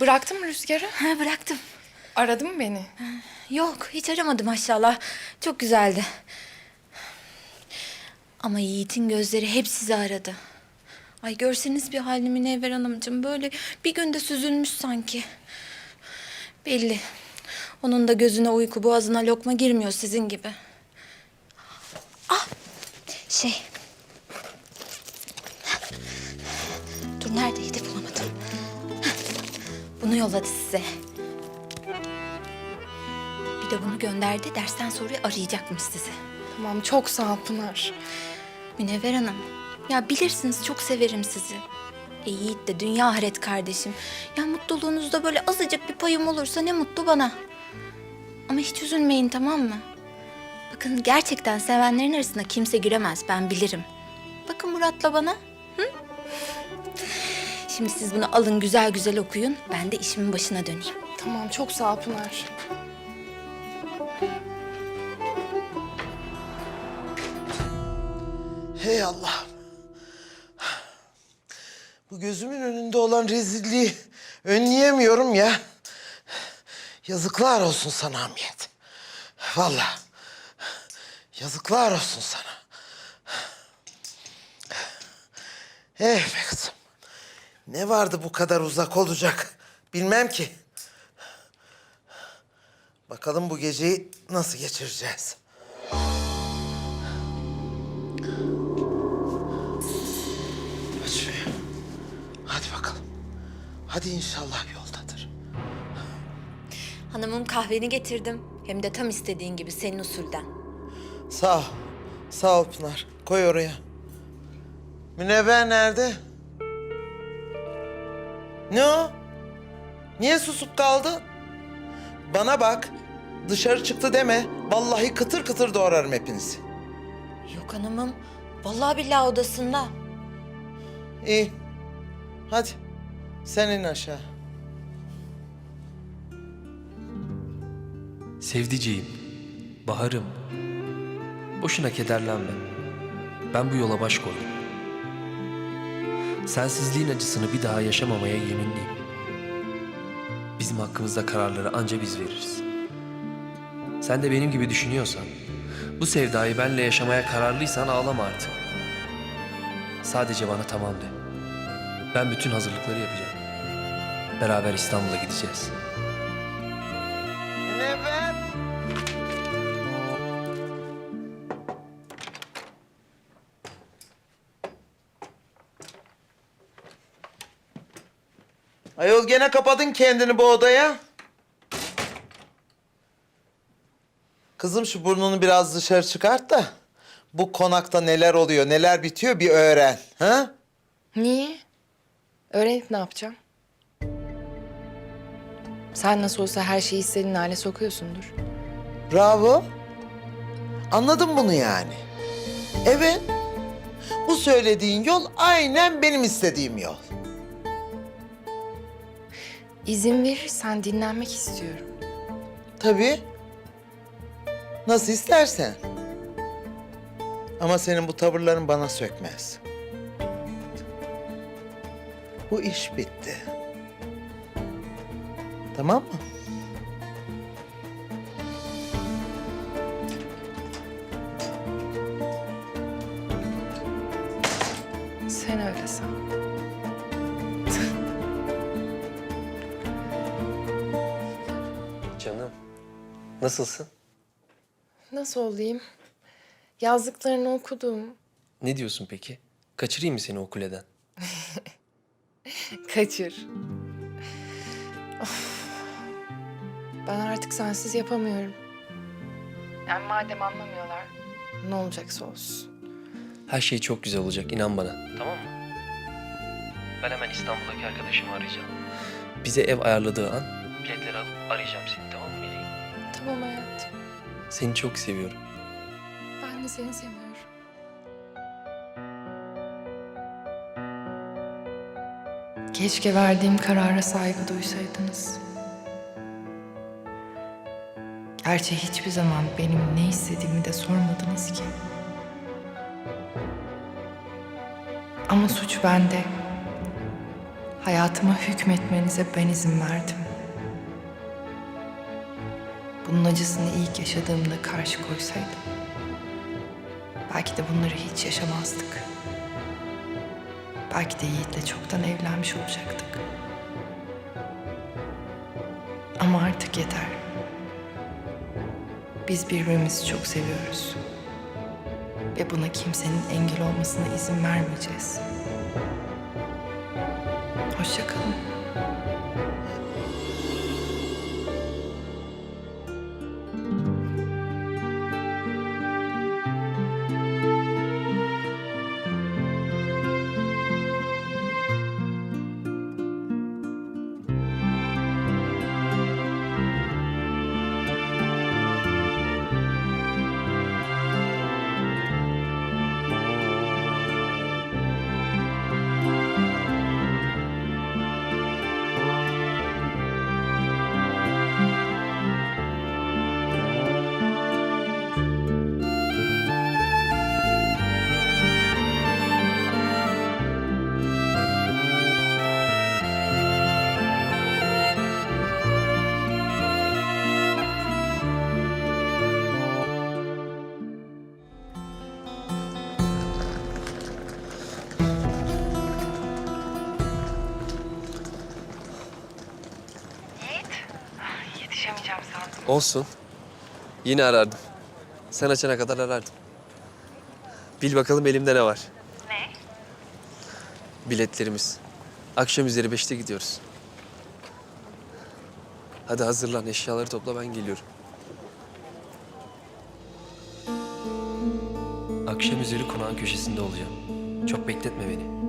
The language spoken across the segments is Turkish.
Bıraktın mı rüzgarı? Ha, bıraktım. Aradın mı beni? Yok hiç aramadı maşallah. Çok güzeldi. Ama Yiğit'in gözleri hep sizi aradı. Ay görseniz bir halini Münevver Hanımcığım. Böyle bir günde süzülmüş sanki. Belli. Onun da gözüne uyku boğazına lokma girmiyor sizin gibi. Ah şey. Bunu yolladı size. Bir de bunu gönderdi. Dersten sonra arayacakmış sizi. Tamam çok sağ ol Pınar. Münevver Hanım. Ya bilirsiniz çok severim sizi. E Yiğit de dünya ahiret kardeşim. Ya mutluluğunuzda böyle azıcık bir payım olursa ne mutlu bana. Ama hiç üzülmeyin tamam mı? Bakın gerçekten sevenlerin arasına kimse giremez ben bilirim. Bakın Murat'la bana. Şimdi siz bunu alın güzel güzel okuyun. Ben de işimin başına döneyim. Tamam çok sağ ol Pınar. Hey Allah. Bu gözümün önünde olan rezilliği önleyemiyorum ya. Yazıklar olsun sana Hamiyet. Vallahi. Yazıklar olsun sana. Eh be kızım. Ne vardı bu kadar uzak olacak? Bilmem ki. Bakalım bu geceyi nasıl geçireceğiz? Aç şuraya. Hadi bakalım. Hadi inşallah yoldadır. Hanımım kahveni getirdim. Hem de tam istediğin gibi senin usulden. Sağ ol. Sağ ol Pınar. Koy oraya. Münevver nerede? Ne o? Niye susup kaldın? Bana bak. Dışarı çıktı deme. Vallahi kıtır kıtır doğrarım hepinizi. Yok hanımım. Vallahi billahi odasında. İyi. Hadi. Sen in aşağı. Sevdiceğim, baharım. Boşuna kederlenme. Ben bu yola baş koydum. Sensizliğin acısını bir daha yaşamamaya yeminliyim. Bizim hakkımızda kararları anca biz veririz. Sen de benim gibi düşünüyorsan, bu sevdayı benle yaşamaya kararlıysan ağlama artık. Sadece bana tamam de. Ben bütün hazırlıkları yapacağım. Beraber İstanbul'a gideceğiz. Ayol gene kapadın kendini bu odaya. Kızım şu burnunu biraz dışarı çıkart da bu konakta neler oluyor, neler bitiyor bir öğren. Ha? Niye? Öğrenip ne yapacağım? Sen nasıl olsa her şeyi istediğin hale sokuyorsundur. Bravo. Anladım bunu yani. Evet. Bu söylediğin yol aynen benim istediğim yol. İzin verirsen dinlenmek istiyorum. Tabii. Nasıl istersen. Ama senin bu tavırların bana sökmez. Bu iş bitti. Tamam mı? Nasılsın? Nasıl olayım? Yazdıklarını okudum. Ne diyorsun peki? Kaçırayım mı seni o kuleden? Kaçır. Of. Ben artık sensiz yapamıyorum. Yani madem anlamıyorlar, ne olacaksa olsun. Her şey çok güzel olacak, inan bana. Tamam mı? Ben hemen İstanbul'daki arkadaşımı arayacağım. Bize ev ayarladığı an biletleri alıp arayacağım seni? Tamam hayatım. Seni çok seviyorum. Ben de seni seviyorum. Keşke verdiğim karara saygı duysaydınız. Gerçi hiçbir zaman benim ne istediğimi de sormadınız ki. Ama suç bende. Hayatıma hükmetmenize ben izin verdim. Bunun acısını ilk yaşadığımda karşı koysaydım. Belki de bunları hiç yaşamazdık. Belki de Yiğit'le çoktan evlenmiş olacaktık. Ama artık yeter. Biz birbirimizi çok seviyoruz. Ve buna kimsenin engel olmasına izin vermeyeceğiz. Hoşça Yetişemeyeceğim sandım. Olsun. Yine arardım. Sen açana kadar arardım. Bil bakalım elimde ne var. Ne? Biletlerimiz. Akşam üzeri beşte gidiyoruz. Hadi hazırlan, eşyaları topla ben geliyorum. Akşam üzeri konağın köşesinde olacağım. Çok bekletme beni.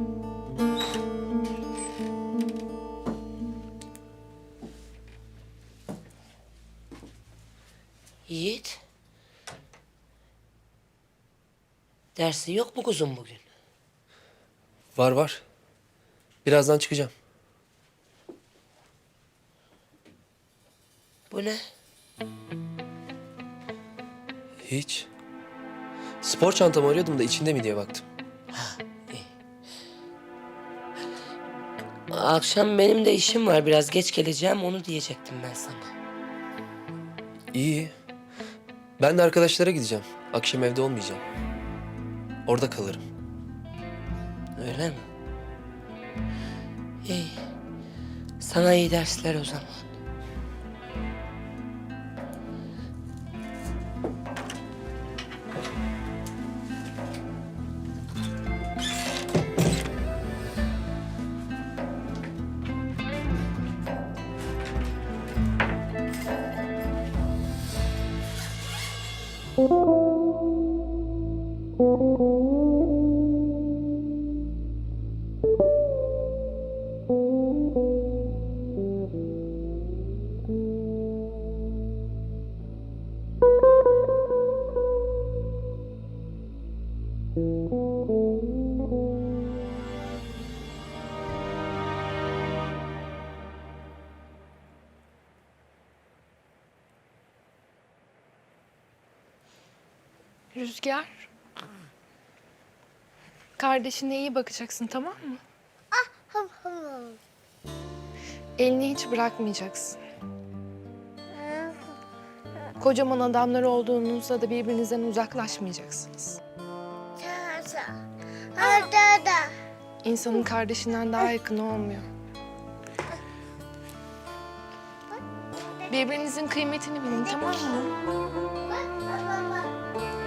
Dersin yok mu kuzum bugün? Var var. Birazdan çıkacağım. Bu ne? Hiç. Spor çantamı arıyordum da içinde mi diye baktım. Akşam benim de işim var. Biraz geç geleceğim. Onu diyecektim ben sana. İyi. Ben de arkadaşlara gideceğim. Akşam evde olmayacağım. Orada kalırım. Öyle mi? İyi. Sana iyi dersler o zaman. Rüzgar. Kardeşine iyi bakacaksın tamam mı? Elini hiç bırakmayacaksın. Kocaman adamlar olduğunuzda da birbirinizden uzaklaşmayacaksınız. İnsanın kardeşinden daha yakını olmuyor. Birbirinizin kıymetini bilin tamam mı? Gözünü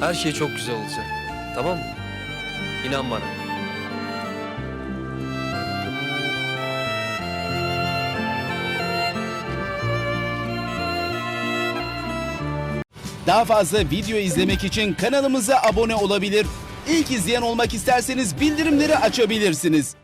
Her şey çok güzel olacak. Tamam mı? İnan bana. Daha fazla video izlemek için kanalımıza abone olabilir. İlk izleyen olmak isterseniz bildirimleri açabilirsiniz.